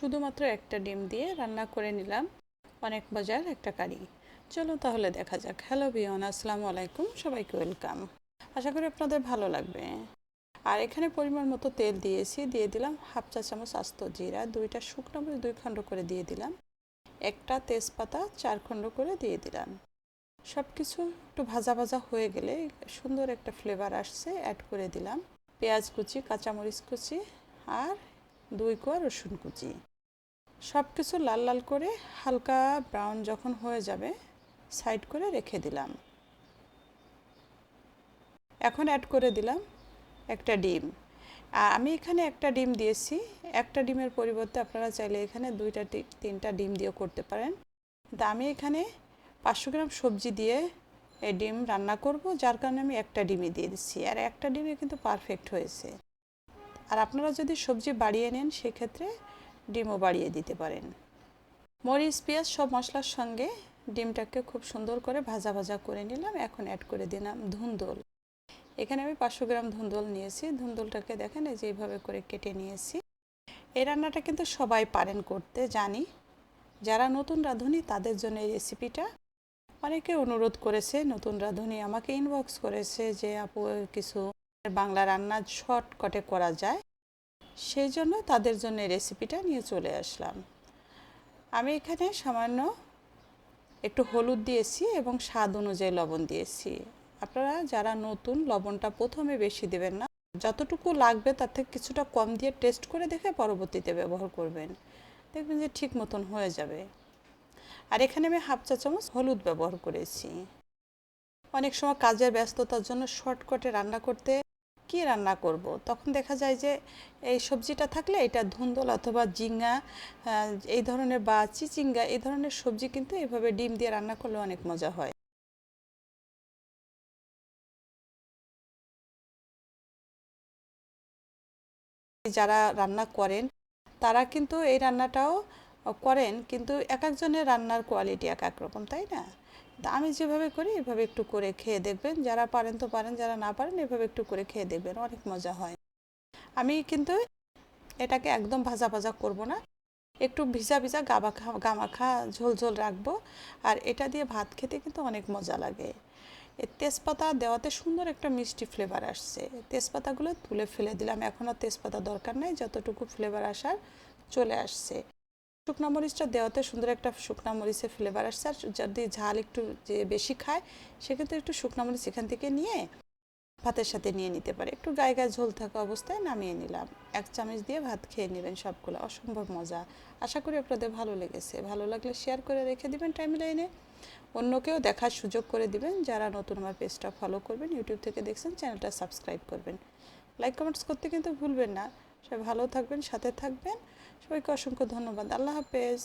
শুধুমাত্র একটা ডিম দিয়ে রান্না করে নিলাম অনেক মজার একটা কারি। চলো তাহলে দেখা যাক। হ্যালো বিয়ন আসসালামু আলাইকুম। সবাইকে ওয়েলকাম আশা করি আপনাদের ভালো লাগবে। আর এখানে পরিমাণ মতো তেল দিয়েছি, দিয়ে দিলাম হাফ চা চামচ আস্ত জিরা, দুইটা শুকনো মরিচ, দুই খণ্ড করে দিয়ে দিলাম। একটা তেজপাতা, চার খণ্ড করে দিয়ে দিলাম। সব কিছু একটু ভাজা ভাজা হয়ে গেলে সুন্দর একটা ফ্লেভার আসছে অ্যাড করে দিলাম। পেঁয়াজ কুচি, কাঁচামরিচ কুচি আর দুই কোয়া রসুন কুচি। সব কিছু লাল লাল করে হালকা ব্রাউন যখন হয়ে যাবে, সাইড করে রেখে দিলাম। এখন অ্যাড করে দিলাম একটা ডিম। আর আমি এখানে একটা ডিম দিয়েছি। একটা ডিমের পরিবর্তে আপনারা চাইলে এখানে দুইটা তিনটা ডিম দিয়েও করতে পারেন। কিন্তু আমি এখানে পাঁচশো গ্রাম সবজি দিয়ে এই ডিম রান্না করব, যার কারণে আমি একটা ডিমই দিয়ে দিচ্ছি। আর একটা ডিমে কিন্তু পারফেক্ট হয়েছে। আর আপনারা যদি সবজি বাড়িয়ে নেন, সেক্ষেত্রে ডিমও বাড়িয়ে দিতে পারেন। মরিচ, পেঁয়াজ সব মশলার সঙ্গে ডিমটাকে খুব সুন্দর করে ভাজা ভাজা করে নিলাম, এখন অ্যাড করে দিলাম ধুন্দল। এখানে আমি পাঁচশো গ্রাম ধুন্দল নিয়েছি, ধুন্দলটাকে দেখেন এই যে এইভাবে করে কেটে নিয়েছি। এই রান্নাটা কিন্তু সবাই পারেন করতে, জানি। যারা নতুন রাঁধুনি, তাদের জন্য এই রেসিপিটা অনেকে অনুরোধ করেছে, নতুন রাঁধুনি আমাকে ইনবক্স করেছে যে, আপু, কিছু বাংলা রান্না শর্টকটে করা যায়। সেই জন্য তাদের জন্য রেসিপিটা নিয়ে চলে আসলাম। আমি এখানে সামান্য একটু হলুদ দিয়েছি এবং স্বাদ অনুযায়ী লবণ দিয়েছি। আপনারা যারা নতুন, লবণটা প্রথমে বেশি দেবেন না। যতটুকু লাগবে তার থেকে কিছুটা কম দিয়ে টেস্ট করে দেখে পরবর্তীতে ব্যবহার করবেন। দেখবেন যে ঠিক মতন হয়ে যাবে। আর এখানে আমি হাফ চা চামচ হলুদ ব্যবহার করেছি। অনেক সময় কাজের ব্যস্ততার জন্য শর্টকাটে রান্না করতে কি রান্না করব। তখন দেখা যায় যে এই সবজিটা থাকলে এটা ধুন্দল অথবা জিঙ্গা এই ধরনের বা চিচিঙ্গা, এই ধরনের সবজি কিন্তু এভাবে ডিম দিয়ে রান্না করলে অনেক মজা হয় যারা রান্না করেন, তারা কিন্তু এই রান্নাটাও করেন, কিন্তু এক একজনের রান্নার কোয়ালিটি এক এক রকম, তাই না? আমি যেভাবে করি, এভাবে একটু করে খেয়ে দেখবেন, যারা পারেন তো পারেন, যারা না পারেন, এভাবে একটু করে খেয়ে দেখবেন, অনেক মজা হয়। আমি কিন্তু এটাকে একদম ভাজা ভাজা করব না, একটু ভিজা ভিজা গামাখা গামাখা ঝোল ঝোল রাখব, আর এটা দিয়ে ভাত খেতে কিন্তু অনেক মজা লাগে। তেজপাতা দেওয়াতে সুন্দর একটা মিষ্টি ফ্লেভার আসছে। তেজপাতাগুলো তুলে ফেলে দিলাম, এখন আর তেজপাতা দরকার নাই, যতটুকু ফ্লেভার আসার চলে আসছে। শুকনো মরিচটা দেওয়াতে সুন্দর একটা শুকনো মরিচের ফ্লেভার আসছে। আর যদি ঝাল একটু যে বেশি খায়, সেক্ষেত্রে একটু শুকনো মরিচ এখান থেকে নিয়ে ভাতের সাথে নিয়ে নিতে পারে। একটু গায়ে গায়ে ঝোল থাকা অবস্থায় নামিয়ে নিলাম। এক চামচ দিয়ে ভাত খেয়ে নেবেন সবগুলো। অসম্ভব মজা। আশা করি আপনাদের ভালো লেগেছে। ভালো লাগলে শেয়ার করে রেখে দিবেন টাইম লাইনে অন্যকেও দেখার সুযোগ করে দিবেন। যারা নতুন আমার পেজটা ফলো করবেন ইউটিউব থেকে দেখছেন চ্যানেলটা সাবস্ক্রাইব করবেন। লাইক কমেন্টস করতে কিন্তু ভুলবেন না। সবাই ভালো থাকবেন সাথে থাকবেন। সবাইকে অসংখ্য ধন্যবাদ। আল্লাহ হাফেজ।